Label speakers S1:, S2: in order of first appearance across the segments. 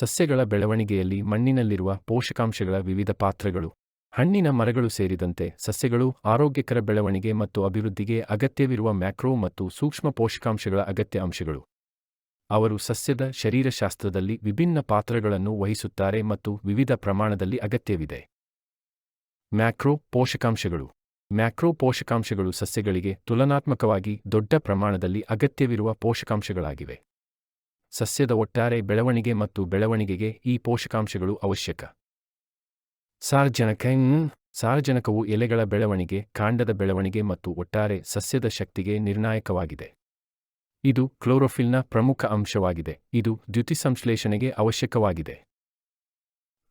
S1: ಸಸ್ಯಗಳ ಬೆಳವಣಿಗೆಯಲ್ಲಿ ಮಣ್ಣಿನಲ್ಲಿರುವ ಪೋಷಕಾಂಶಗಳ ವಿವಿಧ ಪಾತ್ರಗಳು. ಹಣ್ಣಿನ ಮರಗಳು ಸೇರಿದಂತೆ ಸಸ್ಯಗಳು ಆರೋಗ್ಯಕರ ಬೆಳವಣಿಗೆ ಮತ್ತು ಅಭಿವೃದ್ಧಿಗೆ ಅಗತ್ಯವಿರುವ ಮ್ಯಾಕ್ರೋ ಮತ್ತು ಸೂಕ್ಷ್ಮ ಪೋಷಕಾಂಶಗಳ ಅಗತ್ಯ ಅಂಶಗಳು. ಅವರು ಸಸ್ಯದ ಶರೀರಶಾಸ್ತ್ರದಲ್ಲಿ ವಿಭಿನ್ನ ಪಾತ್ರಗಳನ್ನು ವಹಿಸುತ್ತಾರೆ ಮತ್ತು ವಿವಿಧ ಪ್ರಮಾಣದಲ್ಲಿ ಅಗತ್ಯವಿದೆ. ಮ್ಯಾಕ್ರೋ ಪೋಷಕಾಂಶಗಳು. ಮ್ಯಾಕ್ರೋ ಪೋಷಕಾಂಶಗಳು ಸಸ್ಯಗಳಿಗೆ ತುಲನಾತ್ಮಕವಾಗಿ ದೊಡ್ಡ ಪ್ರಮಾಣದಲ್ಲಿ ಅಗತ್ಯವಿರುವ ಪೋಷಕಾಂಶಗಳಾಗಿವೆ. ಸಸ್ಯದ ಒಟ್ಟಾರೆ ಬೆಳವಣಿಗೆ ಮತ್ತು ಬೆಳವಣಿಗೆಗೆ ಈ ಪೋಷಕಾಂಶಗಳು ಅವಶ್ಯಕ. ಸಾರಜನಕ ಸಾರ್ಜನಕವು ಎಲೆಗಳ ಬೆಳವಣಿಗೆ, ಕಾಂಡದ ಬೆಳವಣಿಗೆ ಮತ್ತು ಒಟ್ಟಾರೆ ಸಸ್ಯದ ಶಕ್ತಿಗೆ ನಿರ್ಣಾಯಕವಾಗಿದೆ. ಇದು ಕ್ಲೋರೋಫಿಲ್ನ ಪ್ರಮುಖ ಅಂಶವಾಗಿದೆ. ಇದು ದ್ಯುತಿಸಂಶ್ಲೇಷಣೆಗೆ ಅವಶ್ಯಕವಾಗಿದೆ.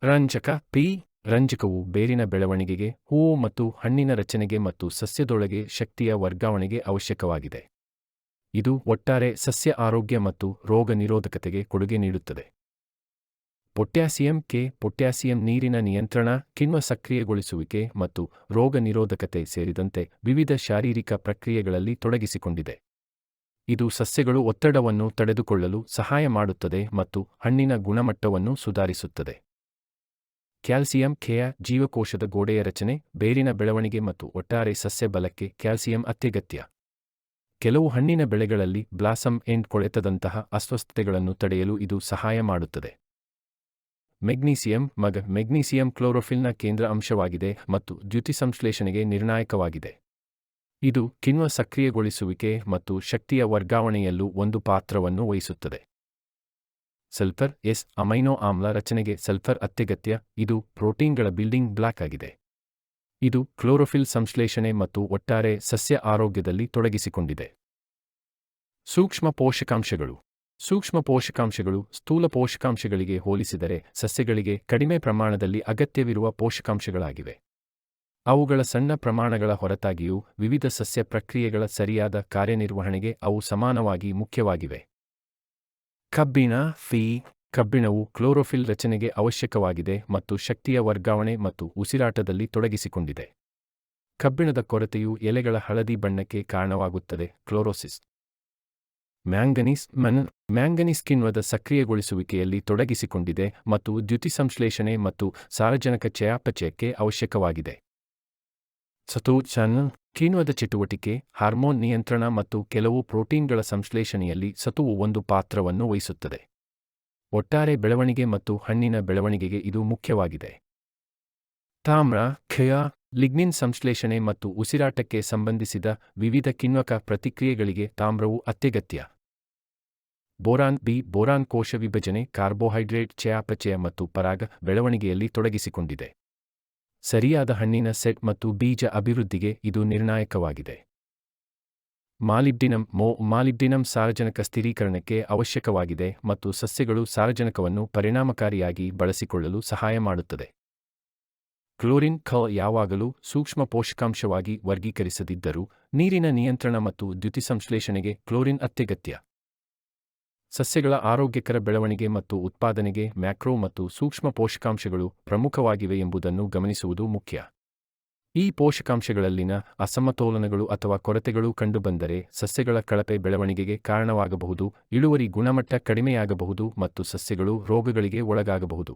S1: ರಂಜಕ ಪಿ ರಂಜಕವು ಬೇರಿನ ಬೆಳವಣಿಗೆಗೆ, ಹೂವು ಮತ್ತು ಹಣ್ಣಿನ ರಚನೆಗೆ ಮತ್ತು ಸಸ್ಯದೊಳಗೆ ಶಕ್ತಿಯ ವರ್ಗಾವಣೆಗೆ ಅವಶ್ಯಕವಾಗಿದೆ. ಇದು ಒಟ್ಟಾರೆ ಸಸ್ಯ ಆರೋಗ್ಯ ಮತ್ತು ರೋಗ ನಿರೋಧಕತೆಗೆ ಕೊಡುಗೆ ನೀಡುತ್ತದೆ. ಪೊಟ್ಯಾಸಿಯಂ ಕೆ ಪೊಟ್ಯಾಸಿಯಂ ನೀರಿನ ನಿಯಂತ್ರಣ, ಕಿಣ್ವ ಸಕ್ರಿಯಗೊಳಿಸುವಿಕೆ ಮತ್ತು ರೋಗ ನಿರೋಧಕತೆ ಸೇರಿದಂತೆ ವಿವಿಧ ಶಾರೀರಿಕ ಪ್ರಕ್ರಿಯೆಗಳಲ್ಲಿ ತೊಡಗಿಸಿಕೊಂಡಿದೆ. ಇದು ಸಸ್ಯಗಳು ಒತ್ತಡವನ್ನು ತಡೆದುಕೊಳ್ಳಲು ಸಹಾಯ ಮಾಡುತ್ತದೆ ಮತ್ತು ಹಣ್ಣಿನ ಗುಣಮಟ್ಟವನ್ನು ಸುಧಾರಿಸುತ್ತದೆ. ಕ್ಯಾಲ್ಸಿಯಂ ಖೇಯ ಜೀವಕೋಶದ ಗೋಡೆಯ ರಚನೆ, ಬೇರಿನ ಬೆಳವಣಿಗೆ ಮತ್ತು ಒಟ್ಟಾರೆ ಸಸ್ಯ ಬಲಕ್ಕೆ ಕ್ಯಾಲ್ಸಿಯಂ ಅತ್ಯಗತ್ಯ. ಕೆಲವು ಹಣ್ಣಿನ ಬೆಳೆಗಳಲ್ಲಿ ಬ್ಲಾಸಮ್ ಎಂಡ್ ಕೊಳೆತದಂತಹ ಅಸ್ವಸ್ಥತೆಗಳನ್ನು ತಡೆಯಲು ಇದು ಸಹಾಯ ಮಾಡುತ್ತದೆ. ಮೆಗ್ನೀಸಿಯಂ ಮಗ ಮೆಗ್ನೀಸಿಯಂ ಕ್ಲೋರೋಫಿಲ್ನ ಕೇಂದ್ರ ಅಂಶವಾಗಿದೆ ಮತ್ತು ದ್ಯುತಿಸಂಶ್ಲೇಷಣೆಗೆ ನಿರ್ಣಾಯಕವಾಗಿದೆ. ಇದು ಕಿಣ್ವ ಸಕ್ರಿಯಗೊಳಿಸುವಿಕೆ ಮತ್ತು ಶಕ್ತಿಯ ವರ್ಗಾವಣೆಯಲ್ಲೂ ಒಂದು ಪಾತ್ರವನ್ನು ವಹಿಸುತ್ತದೆ. ಸಲ್ಫರ್ ಎಸ್ ಅಮೈನೋ ಆಮ್ಲ ರಚನೆಗೆ ಸಲ್ಫರ್ ಅತ್ಯಗತ್ಯ, ಇದು ಪ್ರೋಟೀನ್ಗಳ ಬಿಲ್ಡಿಂಗ್ ಬ್ಲಾಕ್ ಆಗಿದೆ. ಇದು ಕ್ಲೋರೋಫಿಲ್ ಸಂಶ್ಲೇಷಣೆ ಮತ್ತು ಒಟ್ಟಾರೆ ಸಸ್ಯ ಆರೋಗ್ಯದಲ್ಲಿ ತೊಡಗಿಸಿಕೊಂಡಿದೆ. ಸೂಕ್ಷ್ಮ ಪೋಷಕಾಂಶಗಳು. ಸೂಕ್ಷ್ಮ ಪೋಷಕಾಂಶಗಳು ಸ್ಥೂಲ ಪೋಷಕಾಂಶಗಳಿಗೆ ಹೋಲಿಸಿದರೆ ಸಸ್ಯಗಳಿಗೆ ಕಡಿಮೆ ಪ್ರಮಾಣದಲ್ಲಿ ಅಗತ್ಯವಿರುವ ಪೋಷಕಾಂಶಗಳಾಗಿವೆ. ಅವುಗಳ ಸಣ್ಣ ಪ್ರಮಾಣಗಳ ಹೊರತಾಗಿಯೂ ವಿವಿಧ ಸಸ್ಯ ಪ್ರಕ್ರಿಯೆಗಳ ಸರಿಯಾದ ಕಾರ್ಯನಿರ್ವಹಣೆಗೆ ಅವು ಸಮಾನವಾಗಿ ಮುಖ್ಯವಾಗಿವೆ. ಕಬ್ಬಿಣ, ಫೀ ಕಬ್ಬಿಣವು ಕ್ಲೋರೋಫಿಲ್ ರಚನೆಗೆ ಅವಶ್ಯಕವಾಗಿದೆ ಮತ್ತು ಶಕ್ತಿಯ ವರ್ಗಾವಣೆ ಮತ್ತು ಉಸಿರಾಟದಲ್ಲಿ ತೊಡಗಿಸಿಕೊಂಡಿದೆ. ಕಬ್ಬಿಣದ ಕೊರತೆಯು ಎಲೆಗಳ ಹಳದಿ ಬಣ್ಣಕ್ಕೆ ಕಾರಣವಾಗುತ್ತದೆ, ಕ್ಲೋರೋಸಿಸ್. ಮ್ಯಾಂಗನೀಸ್ ಮನ್ ಮ್ಯಾಂಗನೀಸ್ ಕಿಣ್ವದ ಸಕ್ರಿಯಗೊಳಿಸುವಿಕೆಯಲ್ಲಿ ತೊಡಗಿಸಿಕೊಂಡಿದೆ ಮತ್ತು ದ್ಯುತಿಸಂಶ್ಲೇಷಣೆ ಮತ್ತು ಸಾರಜನಕ ಚಯಾಪಚಯಕ್ಕೆ ಅವಶ್ಯಕವಾಗಿದೆ. ಸತು ಚನ್, ಕಿಣ್ವದ ಚಟುವಟಿಕೆ, ಹಾರ್ಮೋನ್ ನಿಯಂತ್ರಣ ಮತ್ತು ಕೆಲವು ಪ್ರೋಟೀನ್ಗಳ ಸಂಶ್ಲೇಷಣೆಯಲ್ಲಿ ಸತುವು ಒಂದು ಪಾತ್ರವನ್ನು ವಹಿಸುತ್ತದೆ. ಒಟ್ಟಾರೆ ಬೆಳವಣಿಗೆ ಮತ್ತು ಹಣ್ಣಿನ ಬೆಳವಣಿಗೆಗೆ ಇದು ಮುಖ್ಯವಾಗಿದೆ. ತಾಮ್ರ ಕ್ಷಯ ಲಿಗ್ನಿನ್ ಸಂಶ್ಲೇಷಣೆ ಮತ್ತು ಉಸಿರಾಟಕ್ಕೆ ಸಂಬಂಧಿಸಿದ ವಿವಿಧ ಕಿಣ್ವಕ ಪ್ರತಿಕ್ರಿಯೆಗಳಿಗೆ ತಾಮ್ರವು ಅತ್ಯಗತ್ಯ. ಬೋರಾನ್ ಬಿ, ಬೋರಾನ್ ಕೋಶ ವಿಭಜನೆ, ಕಾರ್ಬೋಹೈಡ್ರೇಟ್ ಚಯಾಪಚಯ ಮತ್ತು ಪರಾಗ ಬೆಳವಣಿಗೆಯಲ್ಲಿ ತೊಡಗಿಸಿಕೊಂಡಿದೆ. ಸರಿಯಾದ ಹಣ್ಣಿನ ಸೆಟ್ ಮತ್ತು ಬೀಜ ಅಭಿವೃದ್ಧಿಗೆ ಇದು ನಿರ್ಣಾಯಕವಾಗಿದೆ. ಮಾಲಿಬ್ಡಿನಂ ಮೋ, ಮಾಲಿಬ್ಡಿನಂ ಸಾರಜನಕ ಸ್ಥಿರೀಕರಣಕ್ಕೆ ಅವಶ್ಯಕವಾಗಿದೆ ಮತ್ತು ಸಸ್ಯಗಳು ಸಾರಜನಕವನ್ನು ಪರಿಣಾಮಕಾರಿಯಾಗಿ ಬಳಸಿಕೊಳ್ಳಲು ಸಹಾಯ ಮಾಡುತ್ತದೆ. ಕ್ಲೋರಿನ್ ಖ ಯಾವಾಗಲೂ ಸೂಕ್ಷ್ಮ ಪೋಷಕಾಂಶವಾಗಿ ವರ್ಗೀಕರಿಸದಿದ್ದರೂ ನೀರಿನ ನಿಯಂತ್ರಣ ಮತ್ತು ದ್ಯುತಿಸಂಶ್ಲೇಷಣೆಗೆ ಕ್ಲೋರಿನ್ ಅತ್ಯಗತ್ಯ. ಸಸ್ಯಗಳ ಆರೋಗ್ಯಕರ ಬೆಳವಣಿಗೆ ಮತ್ತು ಉತ್ಪಾದನೆಗೆ ಮ್ಯಾಕ್ರೋ ಮತ್ತು ಸೂಕ್ಷ್ಮ ಪೋಷಕಾಂಶಗಳು ಪ್ರಮುಖವಾಗಿವೆ ಎಂಬುದನ್ನು ಗಮನಿಸುವುದು ಮುಖ್ಯ. ಈ ಪೋಷಕಾಂಶಗಳಲ್ಲಿನ ಅಸಮತೋಲನಗಳು ಅಥವಾ ಕೊರತೆಗಳು ಕಂಡುಬಂದರೆ ಸಸ್ಯಗಳ ಕಳಪೆ ಬೆಳವಣಿಗೆಗೆ ಕಾರಣವಾಗಬಹುದು, ಇಳುವರಿ ಗುಣಮಟ್ಟ ಕಡಿಮೆಯಾಗಬಹುದು ಮತ್ತು ಸಸ್ಯಗಳು ರೋಗಗಳಿಗೆ ಒಳಗಾಗಬಹುದು.